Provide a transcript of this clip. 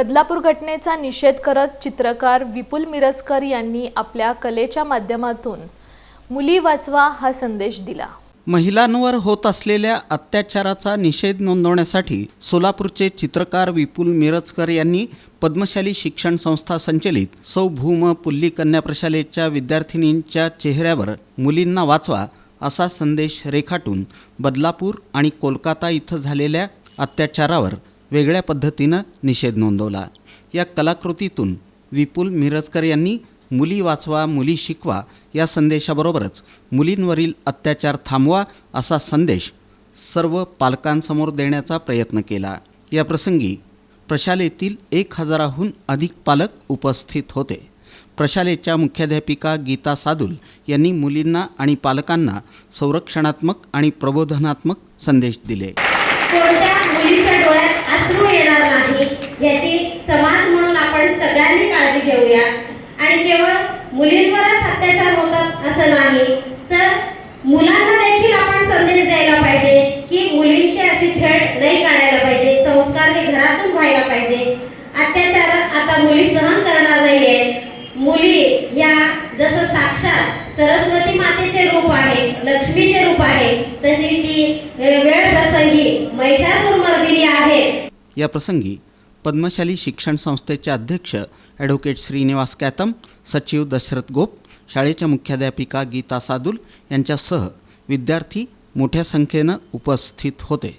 बदलापूर घटनेचा निषेध करत चित्रकार विपुल मिरजकर यांनी आपल्या कलेच्या माध्यमातून मुली वाचवा हा संदेश दिला. महिलांवर होत असलेल्या अत्याचाराचा निषेध नोंदवण्यासाठी सोलापूरचे चित्रकार विपुल मिरजकर यांनी पद्मशाली शिक्षण संस्था संचलित सौ भूम पुल्ली कन्या प्रशालेच्या विद्यार्थिनींच्या चेहऱ्यावर मुलींना वाचवा असा संदेश रेखाटून बदलापूर आणि कोलकाता इथं झालेल्या अत्याचारावर वेगळ्या पद्धतीनं निषेध नोंदवला. या कलाकृतीतून विपुल मिरजकर यांनी मुली वाचवा मुली शिकवा या संदेशाबरोबरच मुलींवरील अत्याचार थांबवा असा संदेश सर्व पालकांसमोर देण्याचा प्रयत्न केला. या प्रसंगी प्रशालेतील एक हजाराहून अधिक पालक उपस्थित होते. प्रशालेच्या मुख्याध्यापिका गीता सादुल यांनी मुलींना आणि पालकांना संरक्षणात्मक आणि प्रबोधनात्मक संदेश दिले. कोणत्या मुलीच्या डोळ्यात अश्रू येणार नाही याची समाज म्हणून आपण सगळ्यांनी काळजी घेऊया. आणि केवळ मुलींवरच अत्याचार होतात असं नाही तर मुलांना देखील आपण संदेश द्यायला पाहिजे की मुलींची अशी छेड नाही काढायला पाहिजे संस्कार हे घरातून व्हायला पाहिजे. अत्याचार आता मुली सहन करणार नाहीये. मुली या जसं साक्षात सरस्वती मातेचे रूप आहे लक्ष्मीचे रूप आहे तशी प्रसंगी आहे या प्रसंगी पद्मशाली शिक्षण संस्थेचे अध्यक्ष ॲडव्होकेट श्रीनिवास कॅतम सचिव दशरथ गोप शाळेच्या मुख्याध्यापिका गीता सादुल यांच्यासह विद्यार्थी मोठ्या संख्येनं उपस्थित होते.